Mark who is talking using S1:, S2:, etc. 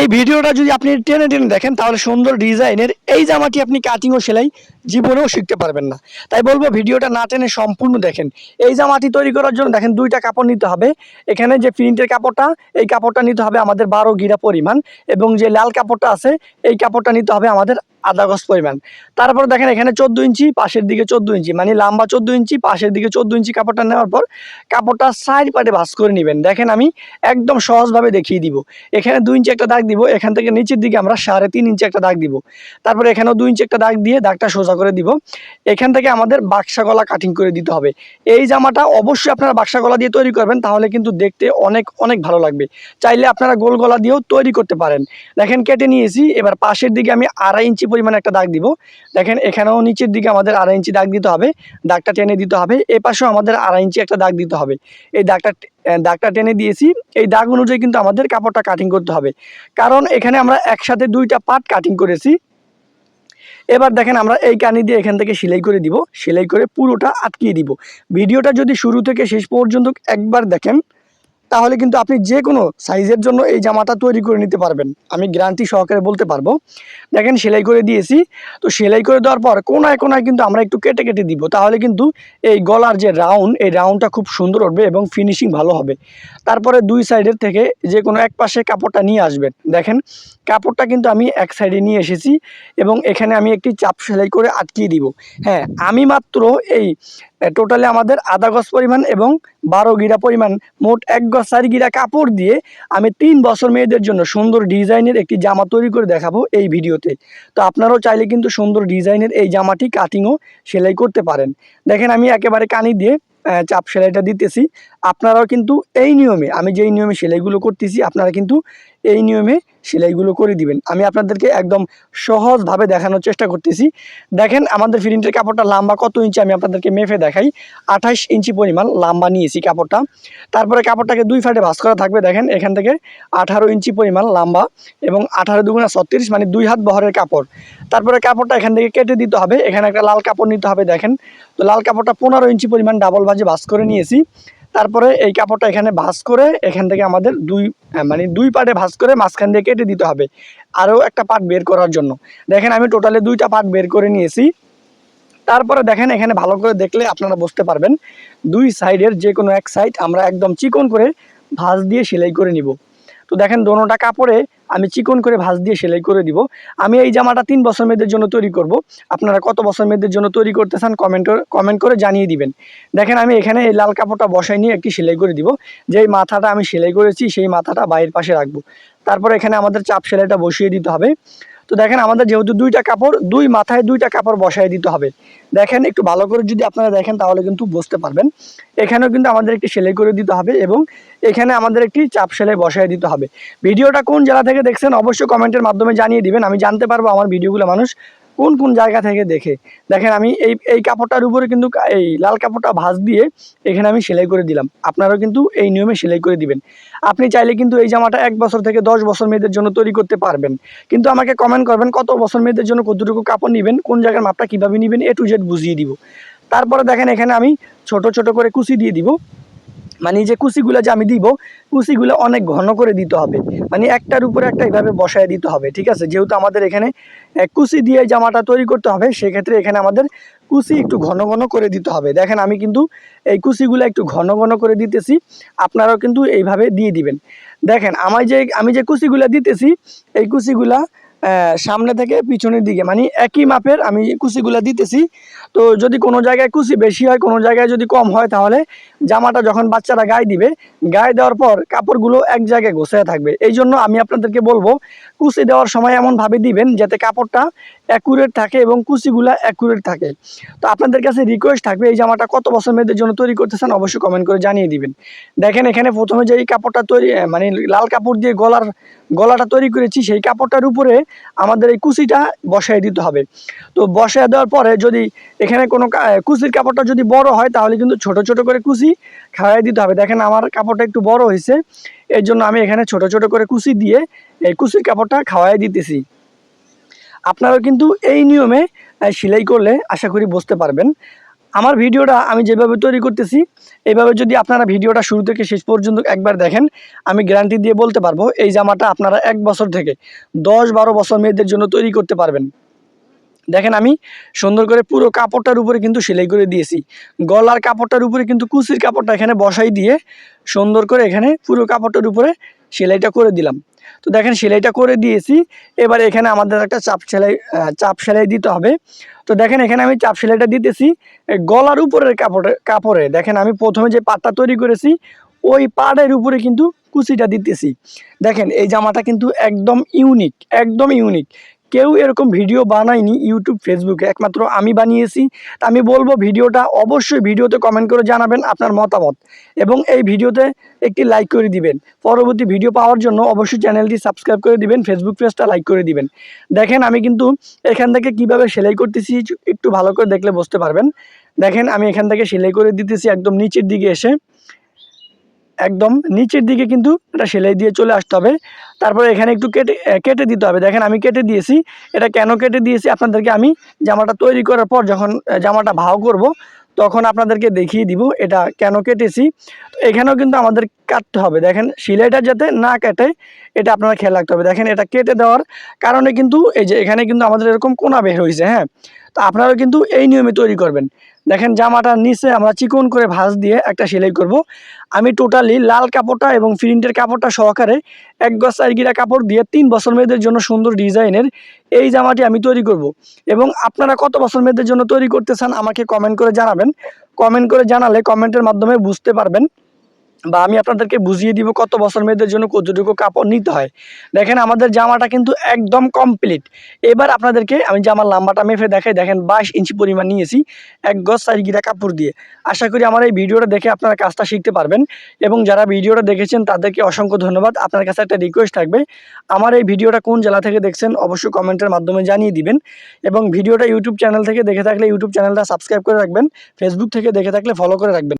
S1: এই ভিডিওটা যদি আপনি টেনে টেনে দেখেন, তাহলে সুন্দর ডিজাইনের এই জামাটি আপনি কাটিং ও সেলাই জীবনেও শিখতে পারবেন না। তাই বলব, ভিডিওটা না টেনে সম্পূর্ণ দেখেন। এই জামাটি তৈরি করার জন্য দেখেন দুইটা কাপড় নিতে হবে। এখানে যে প্রিন্টের কাপড়টা, এই কাপড়টা নিতে হবে আমাদের বারো গিরা পরিমাণ এবং যে লাল কাপড়টা আছে, এই কাপড়টা নিতে হবে আমাদের আধা গজ পরিমাণ। তারপর দেখেন এখানে চোদ্দ ইঞ্চি, পাশের দিকে চোদ্দ ইঞ্চি। মানে লম্বা চোদ্দ ইঞ্চি, পাশের দিকে চোদ্দ ইঞ্চি কাপড়টা নেওয়ার পর কাপড়টা সাইড পাটে ভাঁজ করে নেবেন। দেখেন আমি একদম সহজভাবে দেখিয়ে দিব। এখানে দুই ইঞ্চি একটা দাগ দিব, এখান থেকে নিচের দিকে আমরা সাড়ে তিন ইঞ্চি একটা দাগ দিব। তারপরে এখানেও দুই ইঞ্চি একটা দাগ দিয়ে দাগটা সোজা করে দিব। এখান থেকে আমাদের বাক্সা গলা কাটিং করে দিতে হবে। এই জামাটা অবশ্যই আপনারা বাক্সা গলা দিয়ে তৈরি করবেন, তাহলে কিন্তু দেখতে অনেক অনেক ভালো লাগবে। চাইলে আপনারা গোল গলা দিয়েও তৈরি করতে পারেন। দেখেন কেটে নিয়েছি, এবার পাশের দিকে আমি আড়াই ইঞ্চি পরিমাণে একটা দাগ দিব। দেখেন, এখানেও নিচের দিকে আমাদের আড়াই ইঞ্চি দাগ দিতে হবে। দাগটা টেনে দিতে হবে। এ পাশেও আমাদের আড়াই ইঞ্চি একটা দাগ দিতে হবে। এই দাগটা দাগটা টেনে দিয়েছি। এই দাগ অনুযায়ী কিন্তু আমাদের কাপড়টা কাটিং করতে হবে। কারণ এখানে আমরা একসাথে দুইটা পার্ট কাটিং করেছি। এবার দেখেন, আমরা এই কানি দিয়ে এখান থেকে সেলাই করে দিব। সেলাই করে পুরোটা আটকিয়ে দিব। ভিডিওটা যদি শুরু থেকে শেষ পর্যন্ত একবার দেখেন তাহলে কিন্তু আপনি যে কোনো সাইজের জন্য এই জামাটা তৈরি করে নিতে পারবেন। আমি গ্যারান্টি সহকারে বলতে পারব। দেখেন, সেলাই করে দিয়েছি। তো সেলাই করে দেওয়ার পর কোনায় কোনায় কিন্তু আমরা একটু কেটে কেটে দিব। তাহলে কিন্তু এই গলার যে রাউন্ড এই রাউন্ডটা খুব সুন্দর উঠবে এবং ফিনিশিং ভালো হবে। তারপরে দুই সাইডের থেকে যে কোনো এক পাশে কাপড়টা নিয়ে আসবেন। দেখেন, কাপড়টা কিন্তু আমি এক সাইডে নিয়ে এসেছি এবং এখানে আমি একটি চাপ সেলাই করে আটকিয়ে দিব। হ্যাঁ আমি মাত্র এই টোটালি আমাদের আধা গজ পরিমাণ এবং বারো গিরা পরিমাণ মোট এক গজ গিরা কাপড় দিয়ে আমি তিন বছর মেয়েদের জন্য সুন্দর ডিজাইনের একটি জামা তৈরি করে দেখাবো এই ভিডিওতে। তো আপনারাও চাইলে কিন্তু সুন্দর ডিজাইনের এই জামাটি কাটিংও সেলাই করতে পারেন। দেখেন আমি একেবারে কানি দিয়ে চাপ সেলাইটা দিতেছি। আপনারাও কিন্তু এই নিয়মে, আমি যেই নিয়মে সেলাইগুলো করতেছি, আপনারা কিন্তু এই নিয়মে সেলাইগুলো করে দিবেন। আমি আপনাদেরকে একদম সহজভাবে দেখানোর চেষ্টা করতেছি। দেখেন, আমাদের প্রিন্টের কাপড়টা লম্বা কত ইঞ্চি আমি আপনাদেরকে মেফে দেখাই। আঠাশ ইঞ্চি পরিমাণ লম্বা নিয়েছি কাপড়টা। তারপরে কাপড়টাকে দুই ফাটে ভাঁজ করা থাকবে। দেখেন, এখান থেকে আঠারো ইঞ্চি পরিমাণ লম্বা এবং আঠারো দুগুণা ছত্রিশ মানে দুই হাত বহরের কাপড়। তারপরে কাপড়টা এখান থেকে কেটে দিতে হবে। এখানে একটা লাল কাপড় নিতে হবে, দেখেন। তো লাল কাপড়টা পনেরো ইঞ্চি পরিমাণ ডাবল ভাজে ভাঁজ করে নিয়েছি। তারপরে এই কাপড়টা এখানে ভাঁজ করে এখান থেকে আমাদের দুই মানে দুই পার্টে ভাঁজ করে মাঝখান দিয়ে কেটে দিতে হবে, আরও একটা পার্ট বের করার জন্য। দেখেন আমি টোটালে দুইটা পার্ট বের করে নিয়েছি। তারপরে দেখেন এখানে ভালো করে দেখলে আপনারা বুঝতে পারবেন, দুই সাইডের যে কোনো এক সাইড আমরা একদম চিকন করে ভাঁজ দিয়ে সেলাই করে নিব। তো দেখেন দোনোটা কাপড়ে আমি চিকন করে ভাঁজ দিয়ে সেলাই করে দিব। আমি এই জামাটা তিন বছর মেয়েদের জন্য তৈরি করব। আপনারা কত বছর মেয়েদের জন্য তৈরি করতে চান কমেন্ট কমেন্ট করে জানিয়ে দিবেন। দেখেন আমি এখানে এই লাল কাপড়টা বসাই নিয়ে একটি সেলাই করে দিব। যেই মাথাটা আমি সেলাই করেছি, সেই মাথাটা বাইরের পাশে রাখব। তারপর এখানে আমাদের চাপ সেলাইটা বসিয়ে দিতে হবে। তো দেখেন আমাদের যেহেতু দুইটা কাপড়, দুই মাথায় দুইটা কাপড় বসায় দিতে হবে। দেখেন, একটু ভালো করে যদি আপনারা দেখেন তাহলে কিন্তু বুঝতে পারবেন। এখানেও কিন্তু আমাদের একটি সেলাই করে দিতে হবে এবং এখানে আমাদের একটি চাপ সেলাই বসায় দিতে হবে। ভিডিওটা কোন জেলা থেকে দেখছেন অবশ্যই কমেন্টের মাধ্যমে জানিয়ে দিবেন। আমি জানতে পারব আমার ভিডিওগুলো মানুষ কোন কোন জায়গা থেকে দেখে। দেখেন আমি এই এই কাপড়টার উপরে কিন্তু এই লাল কাপড়টা ভাঁজ দিয়ে এখানে আমি সেলাই করে দিলাম। আপনারাও কিন্তু এই নিয়মে সেলাই করে দিবেন। আপনি চাইলে কিন্তু এই জামাটা এক বছর থেকে দশ বছর মেয়েদের জন্য তৈরি করতে পারবেন। কিন্তু আমাকে কমেন্ট করবেন কত বছর মেয়েদের জন্য কতটুকু কাপড় নেবেন, কোন জায়গার মাপটা কীভাবে নেবেন, এ টু জেড বুঝিয়ে দিব। তারপরে দেখেন এখানে আমি ছোট ছোট করে কুচি দিয়ে দিব। মানে যে কুচিগুলো যে আমি দিব, কুচিগুলো অনেক ঘন করে দিতে হবে। মানে একটার উপরে একটা এইভাবে বসায় দিতে হবে, ঠিক আছে? যেহেতু আমাদের এখানে কুচি দিয়ে জামাটা তৈরি করতে হবে, সেক্ষেত্রে এখানে আমাদের কুচি একটু ঘন ঘন করে দিতে হবে। দেখেন, আমি কিন্তু এই কুচিগুলো একটু ঘন ঘন করে দিতেছি, আপনারাও কিন্তু এইভাবে দিয়ে দিবেন। দেখেন আমার যে, আমি যে কুচিগুলো দিতেছি, এই কুচিগুলা সামনে থেকে পিছনের দিকে মানে একই মাপের আমি কুচিগুলা দিতেছি। তো যদি কোনো জায়গায় কুচি বেশি হয়, কোনো জায়গায় যদি কম হয়, তাহলে জামাটা যখন বাচ্চারা গায়ে দিবে, গায়ে দেওয়ার পর কাপড়গুলো এক জায়গায় গোছায় থাকবে। এই জন্য আমি আপনাদেরকে বলব, কুচি দেওয়ার সময় এমনভাবে দিবেন যাতে কাপড়টা অ্যাকুরেট থাকে এবং কুচিগুলা অ্যাকুরেট থাকে। তো আপনাদের কাছে রিকোয়েস্ট থাকবে, এই জামাটা কত বছর মেয়েদের জন্য তৈরি করতেছেন অবশ্যই কমেন্ট করে জানিয়ে দিবেন। দেখেন এখানে প্রথমে যে কাপড়টা তৈরি মানে লাল কাপড় দিয়ে গলার, গলাটা তৈরি করেছি, সেই কাপড়টার উপরে আমাদের এই কুচিটা বসায় দিতে হবে। তো বসায় দেওয়ার পরে যদি এখানে কোনো কুচির কাপড়টা যদি বড় হয়, তাহলে কিন্তু ছোট ছোট করে কুচি খাওয়াই দিতে হবে। দেখেন আমার কাপড়টা একটু বড় হয়েছে, এর জন্য আমি এখানে ছোট ছোট করে কুচি দিয়ে এই কুচির কাপড়টা খাওয়াই দিতেছি। আপনারাও কিন্তু এই নিয়মে সেলাই করলে আশা করি বুঝতে পারবেন। আমার ভিডিওটা আমি যেভাবে তৈরি করতেছি এইভাবে যদি আপনারা ভিডিওটা শুরু থেকে শেষ পর্যন্ত একবার দেখেন, আমি গ্যারান্টি দিয়ে বলতে পারব, এই জামাটা আপনারা এক বছর থেকে দশ বারো বছর মেয়েদের জন্য তৈরি করতে পারবেন। দেখেন আমি সুন্দর করে পুরো কাপড়টার উপরে কিন্তু সেলাই করে দিয়েছি। গলার কাপড়টার উপরে কিন্তু কুচির কাপড়টা এখানে বসাই দিয়ে সুন্দর করে এখানে পুরো কাপড়টার উপরে সেলাইটা করে দিলাম। তো দেখেন সেলাইটা করে দিয়েছি। এবার এখানে আমাদের একটা চাপ সেলাই চাপ সেলাই দিতে হবে। তো দেখেন এখানে আমি চাপ সেলাইটা দিতেছি গলার উপরের কাপড়ে কাপড়ে। দেখেন আমি প্রথমে যে পাটটা তৈরি করেছি, ওই পাড়ের উপরে কিন্তু কুচিটা দিতেছি। দেখেন এই জামাটা কিন্তু একদম ইউনিক একদম ইউনিক। কেউ এরকম ভিডিও বানায়নি ইউটিউব ফেসবুকে একমাত্র আমি বানিয়েছি। তা আমি বলব ভিডিওটা অবশ্যই ভিডিওতে কমেন্ট করে জানাবেন আপনার মতামত। এবং এই ভিডিওতে একটি লাইক করে দিবেন। পরবর্তী ভিডিও পাওয়ার জন্য অবশ্যই চ্যানেলটি সাবস্ক্রাইব করে দিবেন ফেসবুক পেজটা লাইক করে দিবেন। দেখেন, আমি কিন্তু এখান থেকে কীভাবে সেলাই করতেছি একটু ভালো করে দেখলে বুঝতে পারবেন। দেখেন, আমি এখান থেকে সেলাই করে দিতেছি একদম নিচের দিকে এসে। একদম নিচের দিকে কিন্তু এটা সেলাই দিয়ে চলে আসতে হবে। তারপরে এখানে একটু কেটে কেটে দিতে হবে। দেখেন আমি কেটে দিয়েছি। এটা কেন কেটে দিয়েছি? আপনাদেরকে আমি জামাটা তৈরি করার পর যখন জামাটা ভাও করব, তখন আপনাদেরকে দেখিয়ে দিব এটা কেন কেটেছি। তো এখানেও কিন্তু আমাদের কাটতে হবে। দেখেন সিলাইটা যাতে না কাটে, এটা আপনারা খেয়াল রাখতে হবে। দেখেন এটা কেটে দেওয়ার কারণে কিন্তু এই যে এখানে কিন্তু আমাদের এরকম কোনা বের হয়েছে হ্যাঁ? তো আপনারাও কিন্তু এই নিয়মে তৈরি করবেন। দেখেন জামাটার নিচে আমরা চিকন করে ভাঁজ দিয়ে একটা সেলাই করব। আমি টোটালি লাল কাপড়টা এবং প্রিন্টের কাপড়টা সহকারে এক গজ চারগিরা কাপড় দিয়ে তিন বছর মেয়েদের জন্য সুন্দর ডিজাইনের এই জামাটি আমি তৈরি করব। এবং আপনারা কত বছর মেয়েদের জন্য তৈরি করতে চান আমাকে কমেন্ট করে জানাবেন। কমেন্ট করে জানালে কমেন্টের মাধ্যমে বুঝতে পারবেন। বা আমি আপনাদেরকে বুঝিয়ে দিব কত বছর মেয়েদের জন্য কতটুকু কাপড় নিতে হয়। দেখেন আমাদের জামাটা কিন্তু একদম কমপ্লিট এবার আপনাদেরকে আমি জামার লাম্বাটা মেপে দেখাই, দেখেন বাইশ ইঞ্চি পরিমাণ নিয়েছি এক গজ চারিগিরা কাপড় দিয়ে। আশা করি আমার এই ভিডিওটা দেখে আপনারা কাজটা শিখতে পারবেন এবং যারা ভিডিওটা দেখেছেন তাদেরকে অসংখ্য ধন্যবাদ। আপনার কাছে একটা রিকোয়েস্ট থাকবে, আমার এই ভিডিওটা কোন জেলা থেকে দেখছেন অবশ্যই কমেন্টের মাধ্যমে জানিয়ে দিবেন এবং ভিডিওটা ইউটিউব চ্যানেল থেকে দেখে থাকলে ইউটিউব চ্যানেলটা সাবস্ক্রাইব করে রাখবেন ফেসবুক থেকে দেখে থাকলে ফলো করে রাখবেন।